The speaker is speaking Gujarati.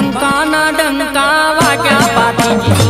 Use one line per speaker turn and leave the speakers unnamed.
બંકાના ડંકા વાગ્યા પાટીજી